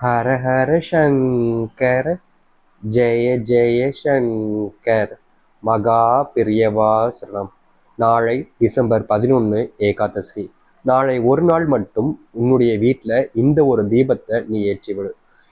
ஹர ஹர சங்கர ஜெய ஜெய சங்கர் மகா பிரியவாசனம் நாளை டிசம்பர் பதினொன்று ஏகாதசி. நாளை ஒரு நாள் மட்டும் உன்னுடைய வீட்டில் இந்த ஒரு தீபத்தை நீ ஏற்றிவிடு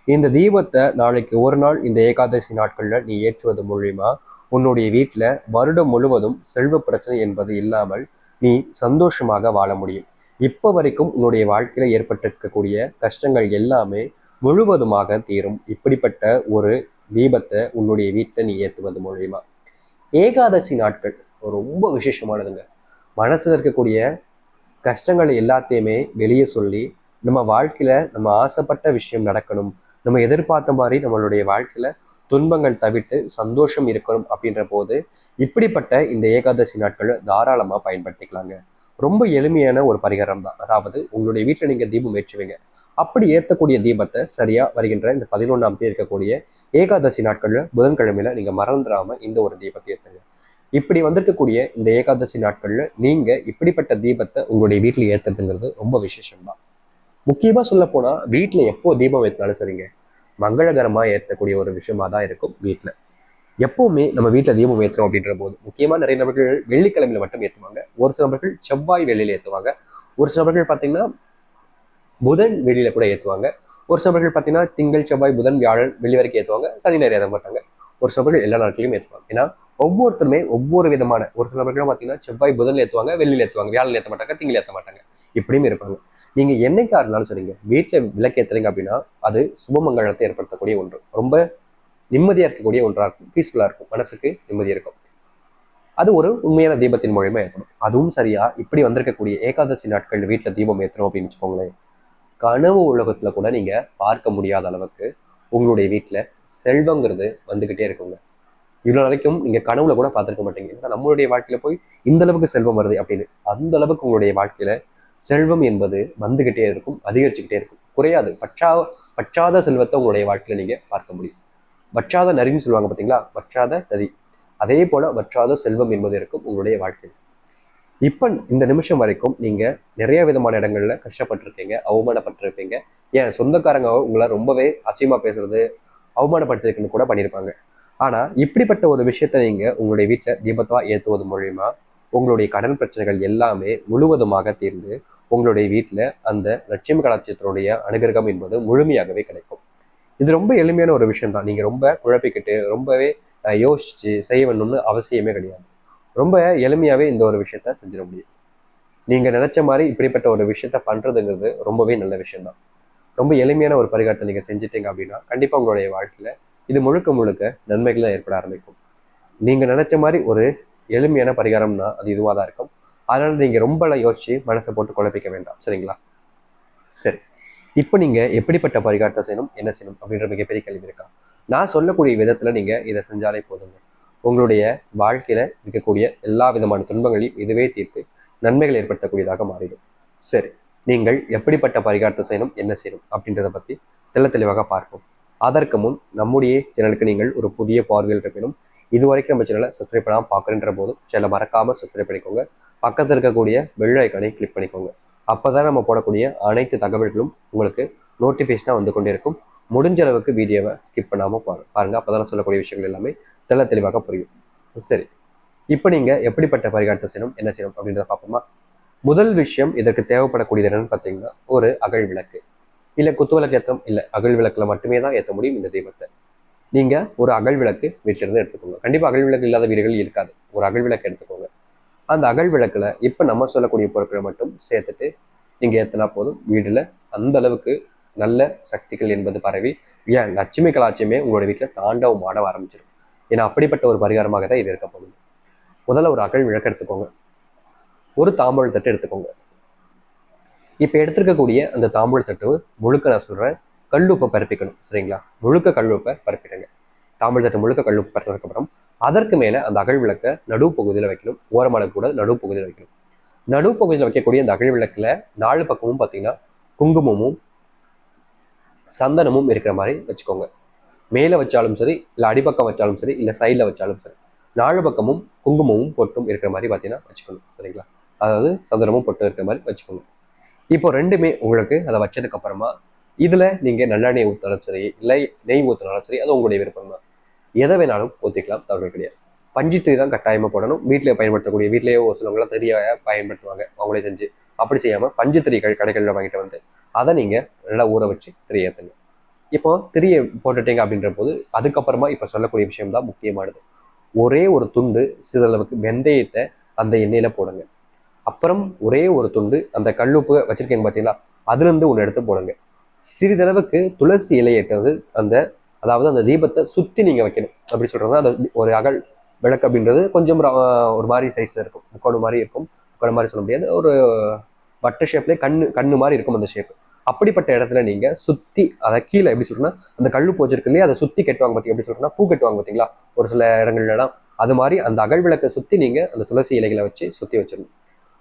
இந்த தீபத்தை நாளைக்கு ஒரு நாள் இந்த ஏகாதசி நாட்களில் நீ ஏற்றுவது மூலியமா உன்னுடைய வீட்டில் வருடம் முழுவதும் செல்வ பிரச்சனை என்பது இல்லாமல் நீ சந்தோஷமாக வாழ முடியும். இப்போ வரைக்கும் உன்னுடைய வாழ்க்கையில் ஏற்பட்டிருக்கக்கூடிய கஷ்டங்கள் எல்லாமே முழுவதுமாக தீரும். இப்படிப்பட்ட ஒரு தீபத்தை உன்னுடைய வீட்டில் நீ ஏற்றுவது மூலியமா. ஏகாதசி நாட்கள் ரொம்ப விசேஷமானதுங்க. மனசில் இருக்கக்கூடிய கஷ்டங்கள் எல்லாத்தையுமே வெளியே சொல்லி நம்ம வாழ்க்கையில நம்ம ஆசைப்பட்ட விஷயம் நடக்கணும். நம்ம எதிர்பார்த்த மாதிரி நம்மளுடைய வாழ்க்கையில துன்பங்கள் தவிர்த்து சந்தோஷம் இருக்கணும் அப்படின்ற போது இப்படிப்பட்ட இந்த ஏகாதசி நாட்களை தாராளமாக பயன்படுத்திக்கலாங்க. ரொம்ப எளிமையான ஒரு பரிகாரம் தான் அதாவது உங்களுடைய வீட்டில் நீங்கள் தீபம் ஏற்றுவீங்க. அப்படி ஏற்றக்கூடிய தீபத்தை சரியாக வருகின்ற இந்த பதினொன்றாம் தேதி இருக்கக்கூடிய ஏகாதசி நாட்களில் புதன்கிழமையில் நீங்கள் மறந்துடாமல் இந்த ஒரு தீபத்தை ஏற்றுங்க இப்படி வந்திருக்கக்கூடிய இந்த ஏகாதசி நாட்களில் நீங்கள் இப்படிப்பட்ட தீபத்தை உங்களுடைய வீட்டில் ஏற்றுறதுங்கிறது ரொம்ப விசேஷம்தான். தான் சொல்லப்போனால் வீட்டில் எப்போ தீபம் ஏற்றினாலும் சரிங்க மங்களகரமாக ஏற்றக்கூடிய ஒரு விஷயமா தான் இருக்கும் வீட்டில் எப்பவுமே நம்ம வீட்டில் தீபம் ஏற்றுறோம் அப்படின்ற போது முக்கியமாக நிறைய நபர்கள் வெள்ளிக்கிழமையில மட்டும் ஏற்றுவாங்க ஒரு சில நபர்கள் செவ்வாய் வெள்ளியில ஏற்றுவாங்க ஒரு சில நபர்கள் பார்த்தீங்கன்னா புதன் வெளியில கூட ஏற்றுவாங்க ஒரு சில பார்த்தீங்கன்னா திங்கள் செவ்வாய் புதன் வியாழன் வெள்ளி வரைக்கும் ஏற்றுவாங்க சனி நிறைய ஏற்ற மாட்டாங்க. ஒரு சில எல்லா நாட்களையும் ஏற்றுவாங்க ஏன்னா ஒவ்வொருத்தருமே ஒவ்வொரு விதமான ஒரு சில நபர்கள் பார்த்தீங்கன்னா செவ்வாய் புதன் ஏற்றுவாங்க வெள்ளியில் ஏற்றுவாங்க வியாழன் ஏற்ற மாட்டாங்க திங்கள் ஏற்ற மாட்டாங்க. இப்படியும் இருப்பாங்க. நீங்க என்னைக்கா இருந்தாலும் சரிங்க. வீட்டில் விளக்கேற்றுறீங்க அப்படின்னா அது சுபமங்கலத்தை ஏற்படுத்தக்கூடிய ஒன்று. ரொம்ப நிம்மதியா இருக்கக்கூடிய ஒன்றா இருக்கும். பீஸ்ஃபுல்லா இருக்கும். மனசுக்கு நிம்மதி இருக்கும். அது ஒரு உண்மையான தீபத்தின் மூலியமா ஏற்படும். அதுவும் சரியா இப்படி வந்திருக்கக்கூடிய ஏகாதசி நாட்கள் வீட்டில் தீபம் ஏற்றுறோம் அப்படின்னு வச்சுக்கோங்களேன். கனவு உலகத்துல கூட நீங்க பார்க்க முடியாத அளவுக்கு உங்களுடைய வீட்டில் செல்வங்கிறது வந்துகிட்டே இருக்குங்க. இவ்வளவு வரைக்கும் நீங்க கனவுல கூட பார்த்துருக்க மாட்டீங்க. ஏன்னா நம்மளுடைய வாழ்க்கையில போய் இந்த அளவுக்கு செல்வம் வருது அப்படின்னு. அந்த அளவுக்கு உங்களுடைய வாழ்க்கையில செல்வம் என்பது வந்துகிட்டே இருக்கும் அதிகரிச்சுக்கிட்டே இருக்கும். குறையாது. பற்றா பற்றாத செல்வத்தை உங்களுடைய வாழ்க்கையில நீங்க பார்க்க முடியும். வற்றாத நரின்னு சொல்லுவாங்க பார்த்தீங்களா வற்றாத நதி அதே போல வற்றாத செல்வம் என்பது இருக்கும் உங்களுடைய வாழ்க்கையில். இப்போ இந்த நிமிஷம் வரைக்கும் நீங்கள் நிறைய விதமான இடங்கள்ல கஷ்டப்பட்டிருக்கீங்க அவமானப்பட்டிருப்பீங்க. ஏன் சொந்தக்காரங்க உங்களை ரொம்பவே அசியமாக பேசுறது அவமானப்படுத்திருக்குன்னு கூட பண்ணியிருப்பாங்க ஆனால் இப்படிப்பட்ட ஒரு விஷயத்த நீங்கள் உங்களுடைய வீட்டில் தீபத்தாக ஏற்றுவது மூலயமா உங்களுடைய கடன் பிரச்சனைகள் எல்லாமே முழுவதுமாக தீர்ந்து உங்களுடைய வீட்டில் அந்த லட்சுமி கலாச்சாரத்தினுடைய அனுகிரகம் என்பது முழுமையாகவே கிடைக்கும். இது ரொம்ப எளிமையான ஒரு விஷயம் தான் நீங்கள் ரொம்ப குழப்பிக்கிட்டு ரொம்பவே யோசிச்சு செய்ய வேணும்னு அவசியமே கிடையாது. ரொம்ப எளிமையாகவே இந்த ஒரு விஷயத்த செஞ்சிட முடியும். நீங்கள் நினச்ச மாதிரி இப்படிப்பட்ட ஒரு விஷயத்த பண்ணுறதுங்கிறது ரொம்பவே நல்ல விஷயம்தான். ரொம்ப எளிமையான ஒரு பரிகாரத்தை நீங்கள் செஞ்சிட்டீங்க அப்படின்னா கண்டிப்பாக உங்களுடைய வாழ்க்கையில் இது முழுக்க முழுக்க நன்மைகளாக ஏற்பட ஆரம்பிக்கும். நீங்கள் நினச்ச மாதிரி ஒரு எளிமையான பரிகாரம்னா அது இதுவாக தான் இருக்கும். அதனால் நீங்கள் ரொம்ப யோசித்து மனசை போட்டு குழப்பிக்க வேண்டாம். சரிங்களா? சரி. இப்போ நீங்கள் எப்படிப்பட்ட பரிகாரத்தை செய்யணும் என்ன செய்யணும் அப்படின்ற மிகப்பெரிய கேள்வி இருக்கா? நான் சொல்லக்கூடிய விதத்தில் நீங்கள் இதை செஞ்சாலே போதுங்க. உங்களுடைய வாழ்க்கையில இருக்கக்கூடிய எல்லா விதமான துன்பங்களையும் இதுவே தீர்த்து நன்மைகள் ஏற்படுத்தக்கூடியதாக மாறிடும். சரி நீங்கள் எப்படிப்பட்ட பரிகாரத்தை செய்யணும் என்ன செய்யணும் அப்படின்றத பத்தி தெள்ள தெளிவாக பார்ப்போம். அதற்கு முன் நம்முடைய சேனலுக்கு நீங்கள் ஒரு புதிய பார்வையில் இருப்பினும் இது வரைக்கும் நம்ம சேனலை சப்ஸ்கிரைப் பண்ணாமல் பார்க்குறன்ற போதும் சேனலை மறக்காம சப்ஸ்கிரைப் பண்ணிக்கோங்க. பக்கத்தில் இருக்கக்கூடிய வெள்ளை ஐக்கானை கிளிக் பண்ணிக்கோங்க. அப்பதான் நம்ம போடக்கூடிய அனைத்து தகவல்களும் உங்களுக்கு நோட்டிஃபிகேஷனாக வந்து கொண்டே இருக்கும். முடிஞ்ச அளவுக்கு வீடியோவை ஸ்கிப் பண்ணாமல் பாரு. பாருங்க அப்பதான் சொல்லக்கூடிய விஷயங்கள் எல்லாமே தெல்ல தெளிவாக புரியும். சரி. இப்போ நீங்க எப்படிப்பட்ட பரிகாரத்தை செய்யணும் என்ன செய்யணும் அப்படின்றத பார்ப்போமா? முதல் விஷயம் இதற்கு தேவைப்படக்கூடியது என்னன்னு பார்த்தீங்கன்னா ஒரு அகல் விளக்கு. இல்லை குத்து விளக்கு ஏற்றம் இல்லை அகல் விளக்குல மட்டுமே தான் ஏற்ற முடியும் இந்த தீபத்தை நீங்க ஒரு அகல் விளக்கு வீட்டிலிருந்து எடுத்துக்கோங்க. கண்டிப்பா அகல் விளக்கு இல்லாத வீடுகள் இருக்காது. ஒரு அகல் விளக்கு எடுத்துக்கோங்க. அந்த அகல் விளக்குல இப்ப நம்ம சொல்லக்கூடிய பொருட்களை மட்டும் சேர்த்துட்டு நீங்க ஏற்றினா போதும். வீடுல அந்த அளவுக்கு நல்ல சக்திகள் என்பது பரவி ஏன் லட்சுமி கலாச்சியமே உங்களோட வீட்டில் தாண்டவம் ஆட ஆரம்பிச்சிடும். ஏன்னா அப்படிப்பட்ட ஒரு பரிகாரமாக தான் இது இருக்க போகுது முதல்ல ஒரு அகழ் விளக்கு எடுத்துக்கோங்க. ஒரு தாம்பூல தட்டு எடுத்துக்கோங்க. இப்ப எடுத்திருக்கக்கூடிய அந்த தாம்பூல தட்டு முழுக்க நான் சொல்றேன் கல்லுப்பை பரப்பிக்கணும் சரிங்களா? முழுக்க கல்லுப்பை பரப்பிடுங்க. தாம்பூல தட்டு முழுக்க கல்லுப்பு பரப்பினதுக்கப்புறம் அதற்கு மேல அந்த அகழ் விளக்கை நடுப்பகுதியில வைக்கணும். ஓரமான கூட நடுப்பகுதியில் வைக்கணும். நடுப்பகுதியில் வைக்கக்கூடிய அந்த அகழ் விளக்கில் நாலு பக்கமும் பார்த்தீங்கன்னா குங்குமமும் சந்தனமும் இருக்கிற மாதிரி வச்சுக்கோங்க. மேலே வச்சாலும் சரி இல்லை அடிப்பக்கம் வச்சாலும் சரி இல்லை சைடில் வச்சாலும் சரி நாலு பக்கமும் குங்குமமும் பொட்டும் இருக்கிற மாதிரி பார்த்தீங்கன்னா வச்சுக்கணும். சரிங்களா? அதாவது சந்தனமும் பொட்டும் இருக்கிற மாதிரி வச்சுக்கணும் இப்போ ரெண்டுமே உங்களுக்கு அதை வச்சதுக்கு அப்புறமா இதுல நீங்க நல்லெண்ணெய் ஊற்றினாலும் சரி இல்லை நெய் ஊற்றினாலும் சரி அது உங்களுடைய விருப்பம் தான். எதை வேணாலும் ஊற்றிக்கலாம் தவறு கிடையாது. பஞ்சுத்திரி தான் கட்டாயமாக போடணும். வீட்டில் பயன்படுத்தக்கூடிய வீட்டிலேயே ஒரு சிலவங்களாம் தெரிய பயன்படுத்துவாங்க. அவங்களே செஞ்சு அப்படி செய்யாம திரி கடைகளில் வாங்கிட்டு வந்து அதை நீங்க நல்லா ஊற வச்சு திரி ஏற்றுங்க இப்போ திரியை போட்டுட்டீங்க அப்படின்ற போது அதுக்கப்புறமா இப்போ சொல்லக்கூடிய விஷயம் தான் முக்கியமானது. ஒரே ஒரு துண்டு சிறிதளவுக்கு வெந்தயத்தை அந்த எண்ணெயில போடுங்க. அப்புறம் ஒரே ஒரு துண்டு அந்த கல்லுப்பு வச்சிருக்கீங்க பார்த்தீங்களா அதுல இருந்து ஒன்று எடுத்து போடுங்க. சிறிதளவுக்கு துளசி இலையை அந்த அதாவது அந்த தீபத்தை சுத்தி நீங்க வைக்கணும். அப்படி சொல்றதுனா அந்த ஒரு அகல் விளக்கு அப்படின்றது கொஞ்சம் ஒரு மாதிரி சைஸ்ல இருக்கும். முக்கோடு மாதிரி இருக்கும். முக்கோடு மாதிரி சொல்ல முடியாது. ஒரு வட்ட ஷேப்லேயே கண்ணு கண்ணு மாதிரி இருக்கும் அந்த ஷேப் அப்படிப்பட்ட இடத்துல நீங்க சுத்தி அதை கீழே எப்படி சொல்றேன்னா அந்த கல்லு போச்சிருக்கு இல்லையா அதை சுத்தி கட்டுவாங்க பார்த்தீங்க எப்படி சொல்றேன்னா பூ கட்டுவாங்க பார்த்தீங்களா ஒரு சில இடங்கள்லாம் அது மாதிரி அந்த அகல் விளக்கை சுத்தி நீங்க அந்த துளசி இலைகளை வச்சு சுத்தி வச்சிடணும்.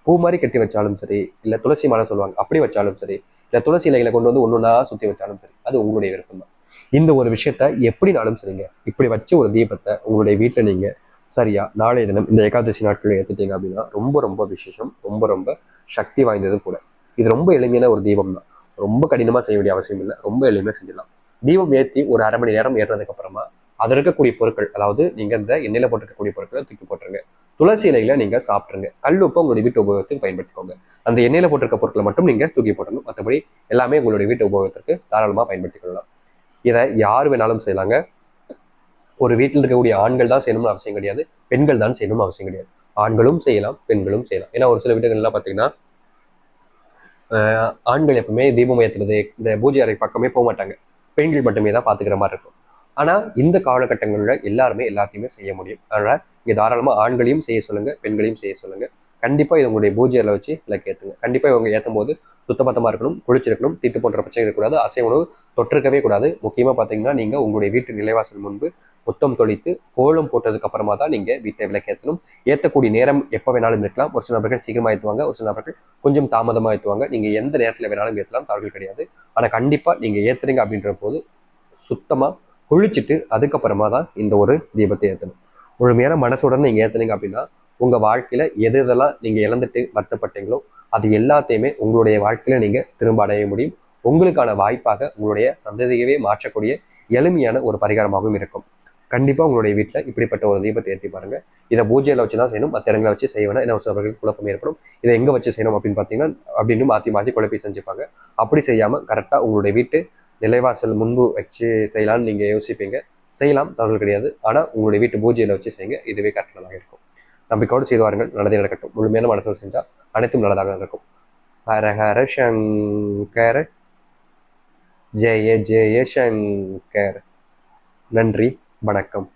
பூ மாதிரி கட்டி வச்சாலும் சரி இல்ல துளசி மாலை சொல்லுவாங்க அப்படி வச்சாலும் சரி இல்ல துளசி இலைகளை கொண்டு வந்து ஒன்னொன்னா சுத்தி வச்சாலும் சரி அது உங்களுடைய விருப்பம் தான் இந்த ஒரு விஷயத்த எப்படினாலும் சரிங்க இப்படி வச்சு ஒரு தீபத்தை உங்களுடைய வீட்டுல நீங்க சரியா நாளைய தினம் இந்த ஏகாதசி நாட்கள் எடுத்துட்டீங்க அப்படின்னா ரொம்ப ரொம்ப விசேஷம் ரொம்ப ரொம்ப சக்தி வாய்ந்தது கூட. இது ரொம்ப எளிமையான ஒரு தீபம் தான். ரொம்ப கடினமா செய்ய வேண்டிய அவசியம் இல்லை. ரொம்ப எளிமையா செஞ்சிடலாம். தீபம் ஏத்தி ஒரு அரை மணி நேரம் ஏறினதுக்கு அப்புறமா அதில் இருக்கக்கூடிய பொருட்கள் அதாவது நீங்க இந்த எண்ணெயில போட்டிருக்கக்கூடிய பொருட்களை தூக்கி போட்டுருங்க. துளசி இலைகளை நீங்க கல் கல்லுப்பை உங்களுடைய வீட்டு உபயோகத்துக்கு பயன்படுத்திக்கோங்க. அந்த எண்ணெயில போட்டிருக்க பொருட்களை மட்டும் நீங்க தூக்கி போட்டணும். மற்றபடி எல்லாமே உங்களுடைய வீட்டு உபயோகத்திற்கு தாராளமா பயன்படுத்திக்கொள்ளலாம். இதை யார் வேணாலும் செய்யலாங்க. ஒரு வீட்டில் இருக்கக்கூடிய ஆண்கள் தான் செய்யணும்னு அவசியம் கிடையாது. பெண்கள் தான் செய்யணும்னு அவசியம் கிடையாது. ஆண்களும் செய்யலாம் பெண்களும் செய்யலாம். ஏன்னா ஒரு சில வீடுகள்லாம் பார்த்தீங்கன்னா ஆஹ் ஆண்கள் எப்பவுமே தீபம் ஏற்றுறது இந்த பூஜை அறை பக்கமே போக மாட்டாங்க. பெண்கள் மட்டுமே தான் பார்த்துக்கிற மாதிரி இருக்கும். ஆனா இந்த காலகட்டங்களில் எல்லாருமே எல்லாத்தையுமே செய்ய முடியும். அதனால இங்கே தாராளமா ஆண்களையும் செய்ய சொல்லுங்க பெண்களையும் செய்ய சொல்லுங்க. கண்டிப்பாக இது உங்களுடைய பூஜை வச்சு விளக்கு ஏற்றுங்க கண்டிப்பாக இவங்க ஏற்றும் போது சுத்தபத்தமாக இருக்கணும் குளிச்சிருக்கணும் திட்டு போன்ற பிரச்சனை இருக்கக்கூடாது அசை உணவு தொற்றுக்கவே கூடாது. முக்கியமாக பார்த்தீங்கன்னா நீங்கள் உங்களுடைய வீட்டு நிலைவாசல் முன்பு முத்தம் தொழித்து கோலம் போட்டதுக்கு அப்புறமா தான் நீங்கள் வீட்டை விளக்கு ஏற்றணும் ஏற்றக்கூடிய நேரம் எப்போ வேணாலும் இருக்கலாம். ஒரு சில நபர்கள் சீக்கிரமாக ஏற்றுவாங்க ஒரு சில நபர்கள் கொஞ்சம் தாமதமாக ஏற்றுவாங்க நீங்கள் எந்த நேரத்தில் வேணாலும் ஏற்றலாம் தவறுகள் கிடையாது. ஆனால் கண்டிப்பாக நீங்கள் ஏற்றுறீங்க அப்படின்ற போது சுத்தமாக குளிச்சுட்டு அதுக்கப்புறமா தான் இந்த ஒரு தீபத்தை ஏற்றணும் முழுமையான மனசுடன் நீங்கள் ஏற்றுனீங்க அப்படின்னா உங்க வாழ்க்கையில எது எதெல்லாம் நீங்க இழந்துட்டு வருத்தப்பட்டீங்களோ அது எல்லாத்தையுமே உங்களுடைய வாழ்க்கையில நீங்க திரும்ப அடைய முடியும். உங்களுக்கான வாய்ப்பாக உங்களுடைய சந்ததியவே மாற்றக்கூடிய எளிமையான ஒரு பரிகாரமாகவும் இருக்கும். கண்டிப்பா உங்களுடைய வீட்டில் இப்படிப்பட்ட ஒரு தீபத்தை ஏற்றி பாருங்க. இதை பூஜையில வச்சு தான் செய்யணும் மற்ற இடங்களை வச்சு செய்வேன் வேணாம். ஏன்னா ஒரு சிலவர்களுக்கு குழப்பம் ஏற்படும். இதை எங்க வச்சு செய்யணும் அப்படின்னு பார்த்தீங்கன்னா அப்படின்னு மாற்றி மாற்றி குழப்பி செஞ்சுப்பாங்க. அப்படி செய்யாம கரெக்டாக உங்களுடைய வீட்டு நிலைவாசல் முன்பு வச்சு செய்யலாம்னு நீங்க யோசிப்பீங்க. செய்யலாம் தவறு கிடையாது. ஆனா உங்களுடைய வீட்டு பூஜையில வச்சு செய்யுங்க. இதுவே கரெக்டாக இருக்கும். நம்பிக்கையோடு செய்து வாருங்கள். நல்லதே நடக்கட்டும். முழுமையான மனசோடு செஞ்சால் அனைத்தும் நல்லதாக நடக்கும். ஹர ஹர சங்கர. ஜெய ஜெய சங்கர். நன்றி. வணக்கம்.